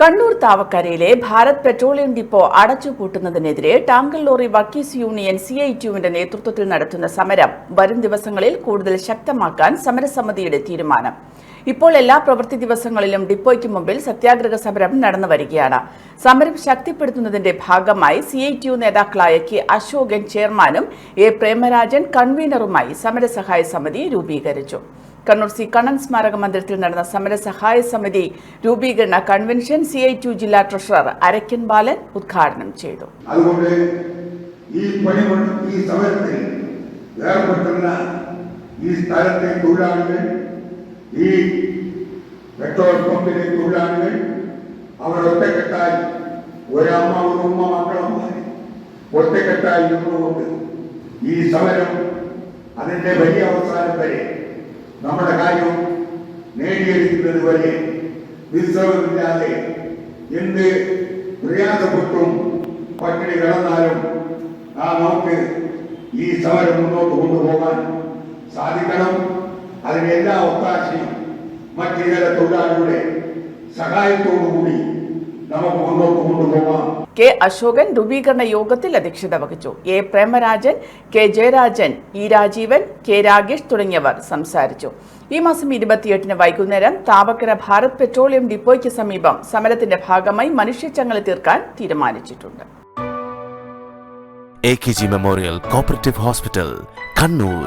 കണ്ണൂർ താവക്കരയിലെ Bharat petroleum depot അടച്ചുപൂട്ടുന്നതിനെതിരെ tanker lorry workers union C I ടിയുവിന്റെ നേതൃത്വത്തിൽ നടത്തുന്ന സമരം വരും ദിവസങ്ങളിൽ കൂടുതൽ ശക്തമാക്കാൻ സമരസമിതിയുടെ തീരുമാനം. ഇപ്പോൾ എല്ലാ പ്രവൃത്തി ദിവസങ്ങളിലും ഡിപ്പോയ്ക്ക് മുമ്പിൽ സത്യാഗ്രഹ സമരം നടന്നു വരികയാണ്. സമരം ശക്തിപ്പെടുത്തുന്നതിന്റെ ഭാഗമായി സി ഐ ടി യു നേതാക്കളായ കെ അശോകൻ ചെയർമാനും എ പ്രേമരാജൻ കൺവീനറുമായി സമരസഹായ സമിതി രൂപീകരിച്ചു. കണ്ണൂർ സി കണ്ണൻ സ്മാരക മന്ദിരത്തിൽ നടന്ന സമരസഹായ സമിതി രൂപീകരണ കൺവെൻഷൻ സി ഐ ടു ജില്ലാ ട്രഷറർ അരക്കൻ ബാലൻ ഉദ്ഘാടനം ചെയ്തു. ഈ ഈ ഒറ്റക്കെട്ടായി ഒരമ്മ ഒരു ഈ സമരം അതിന്റെ വലിയ അവസാനം വരെ നമ്മുടെ കാര്യം നേടിയെടുക്കുന്നത് വരെ വിശ്രമമില്ലാതെ എന്ത് പ്രയാസപ്പെട്ടും പട്ടിണി കിടന്നാലും ആ നമുക്ക് ഈ സമരം മുന്നോട്ട് കൊണ്ടുപോകാൻ സാധിക്കണം. അതിന് എല്ലാ ഒത്താശയും മറ്റു ചില തൊഴിലാളികളുടെ സഹായത്തോടുകൂടി നമുക്ക് മുന്നോട്ട് കൊണ്ടുപോകാം കെ അശോകൻ രൂപീകരണ യോഗത്തിൽ അധ്യക്ഷത വഹിച്ചു. A Premarajan K Jayarajan E Rajeevan K Ragesh തുടങ്ങിയവർ സംസാരിച്ചു. ഈ മാസം ഇരുപത്തിയെട്ടിന് വൈകുന്നേരം താവക്കര ഭാരത് പെട്രോളിയം ഡിപ്പോയ്ക്ക് സമീപം സമരത്തിന്റെ ഭാഗമായി മനുഷ്യച്ചങ്ങല തീർക്കാൻ തീരുമാനിച്ചിട്ടുണ്ട്. A K G memorial cooperative hospital Kannur